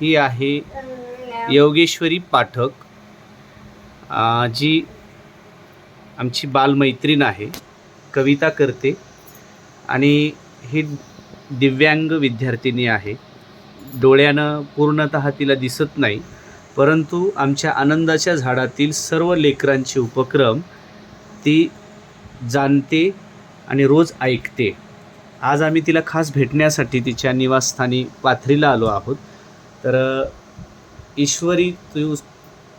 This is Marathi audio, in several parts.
ही आहे योगेश्वरी पाठक जी आमची बालमैत्रीण आहे कविता करते आणि ही दिव्यांग विद्यार्थिनी आहे. डोळ्यानं पूर्णत तिला दिसत नाही परंतु आमच्या आनंदाच्या झाडातील सर्व लेकरांचे उपक्रम ती जाणते आणि रोज ऐकते. आज आम्ही तिला खास भेटण्यासाठी तिच्या निवासस्थानी पाथरीला आलो आहोत. तर ईश्वरी तू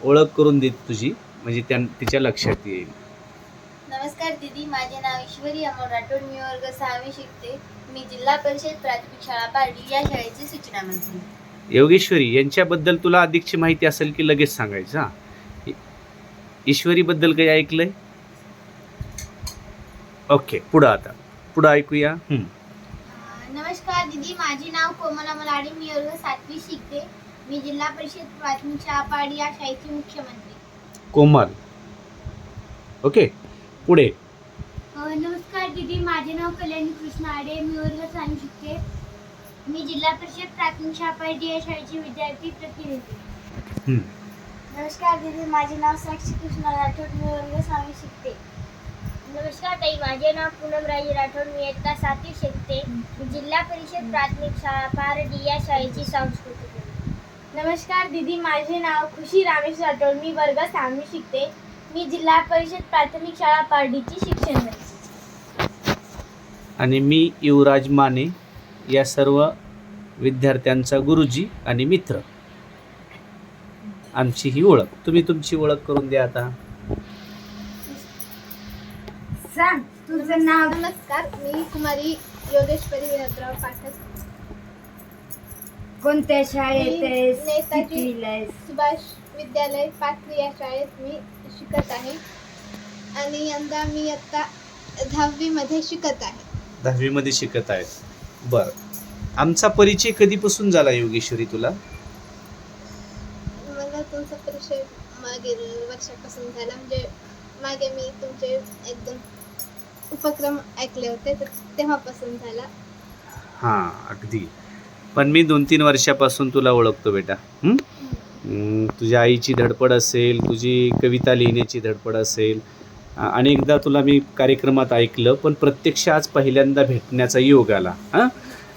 ओळख करून देत तुझी म्हणजे त्या तिच्या लक्षात येईल. नमस्कार दीदी माझे नाव ईश्वरी अमोल राठोड मी वर्ग सहावी शिकते. मी जिल्हा परिषद प्राथमिक शाळा पारडी या शाळेची सूचना मंत्री योगेश्वरी यांच्याबद्दल तुला अधिकची माहिती असेल की लगेच सांगायचं हां? ईश्वरीबद्दल काही ऐकलंय? ओके पुढं आता. पुढं ऐकूया. हं. नमस्कार दीदी. माझे नाव कोमल अमोल आडे मी वर्ग सातवी शिकते. मी जिल्हा परिषद प्राथमिक शाळा पारडी या शाळेची मुख्यमंत्री. कोमल. ओके पुढे. नमस्कार दीदी. माझे नाव कल्याणी कृष्ण आडे. मी वर्ग सहावी शिकते. मी जिल्हा परिषद प्राथमिक शाळा पारडी या शाळेची विद्यार्थी प्रतिनिधी. हं. नमस्कार दीदी. माझे नाव साक्षी कृष्ण राठोड. मी वर्ग सहावी शिकते. नमस्कार ताई माझे नाव पूनम राजे राठोड मी इयत्ता सातवी शिकते. मी जिल्हा परिषद प्राथमिक शाळा पारडी या शाळेची सांस्कृतिक नमस्कार दीदी माझे नाव खुशी रामेश राठोड मी वर्ग सहावी शिकते. मी जिल्हा परिषद प्राथमिक शाळा पारडीची शिक्षण मंत्री. आणि मी युवराज माने या सर्व विद्यार्थ्यांचा गुरुजी आणि मित्र. आमची ही ओळख. तुम्ही तुमची ओळख करून द्या आता. सांग तुझं नाव? नमस्कार. मी कुमारी योगेश्वरी विनोदराव पाठक. कोणत्या शाळेत मी आहेस? नेताजी- कितवीला आहेस? सुभाष विद्यालय पाथरी या शाळेत मी शिकत आहे. आणि यंदा मी आता दहावीमध्ये शिकत आहे. दहावीमध्ये शिकत आहेत बरं. आमचा परिचय कधीपासून झाला योगेश्वरी तुला? मला तुमचा परिचय मागील वर्षापासून झाला. म्हणजे मागे मी तुमचे एकदम उपक्रम ऐकले होते तर तेव्हापासून झाला. हां अगदी. पण मी दोन तीन वर्षापासून तुला ओळखतो बेटा. हं? तुझ्या आईची धडपड असेल तुझी कविता लिहिण्याची धडपड असेल अ- अनेकदा तुला मी कार्यक्रमात ऐकलं पण प्रत्यक्ष आज पहिल्यांदा भेटण्याचा योग आला. हां?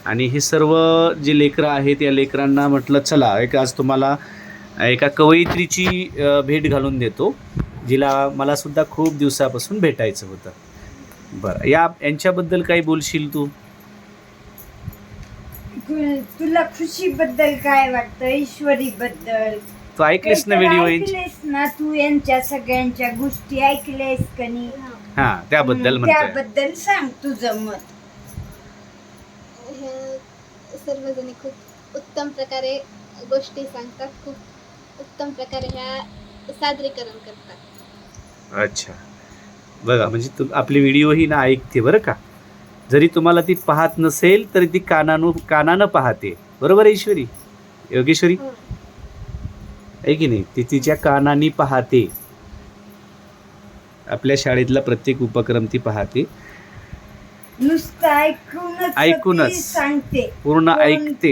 आणि हे सर्व जे लेकरं आहेत या लेकरांना म्हटलं चला एक आज तुम्हाला एका कवयित्रीची अ, भेट घालून देतो जिला मला सुद्धा खूप दिवसापासून भेटायचं होतं. बरं. या यांच्याबद्दल काही बोलशील तू? तु- तुला खुशी बद्दल काय वाटतं? ईश्वरी बद्दल तू ऐकलीस ना व्हिडिओ ऐकलेस ना तू यांच्या सगळ्यांच्या गोष्टी ऐकलेस का नाही? हां त्याबद्दल हं, म्हणतोय. त्याबद्दल सांग तुझं मत. हे सर्वजणी खूप उत्तम प्रकारे गोष्टी सांगतात. खूप उत्तम प्रकारे ह्या सादरीकरण करतात. अच्छा. बघा म्हणजे तू आपली व्हिडिओ ही ना ऐकते बरं का? जरी तुम्हाला ती पाहत नसेल तरी ती कानानं कानानं पाहते. बरोबर आहे ईश्वरी? योगेश्वरी? हो. आहे की नाही? ती तिच्या कानाने पाहते. आपल्या शाळेतला प्रत्येक उपक्रम ती पाहते. नुसतं ऐकूनच सांगते. पूर्ण ऐकते.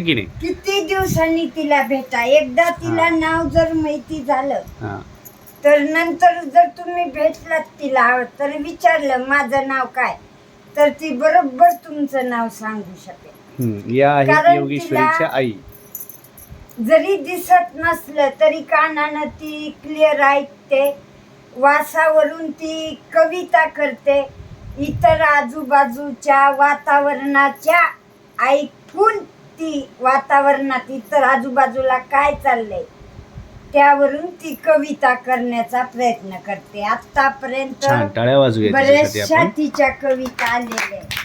की नाही? किती दिवसांनी तिला भेटा. एकदा तिला. नाव जर माहिती झालं तर नंतर जर तुम्ही भेटलात तिला तर विचारलं माझं नाव काय? तर ती बरोबर तुमचं नाव सांगू शकेल. हम्म, या आहेत कारण योगेश्वरीच्या तिला- आई. जरी दिसत नसलं तरी कानानं ती क्लिअर ऐकते वासावरून ती कविता करते इतर आजूबाजूच्या वातावरणाच्या ऐकून ती वातावरणात इतर आजूबाजूला काय चाललंय त्यावरून ती कविता करण्याचा प्रयत्न करते. आतापर्यंत छान टाळ्या वाजूया तिच्यासाठी बऱ्याचशा आपण. तिच्या कविता आलेल्या आहेत.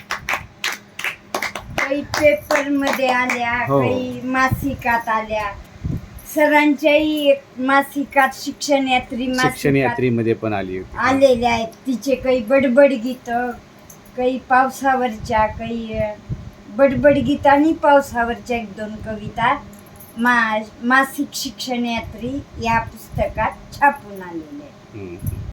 काही पेपरमध्ये आल्या हो. काही मासिकात आल्या. सरांच्याही एक मासिकात शिक्षण यात्री शिक्षण मासिकात यात्रेमध्ये पण आली होती. आलेल्या आहेत. तिचे काही बडबड गीत काही पावसावरच्या काही अ, बडबड गीत आणि पावसावरच्या एक दोन कविता मा मासिक शिक्षण यात्री या पुस्तकात छापून आलेले आहे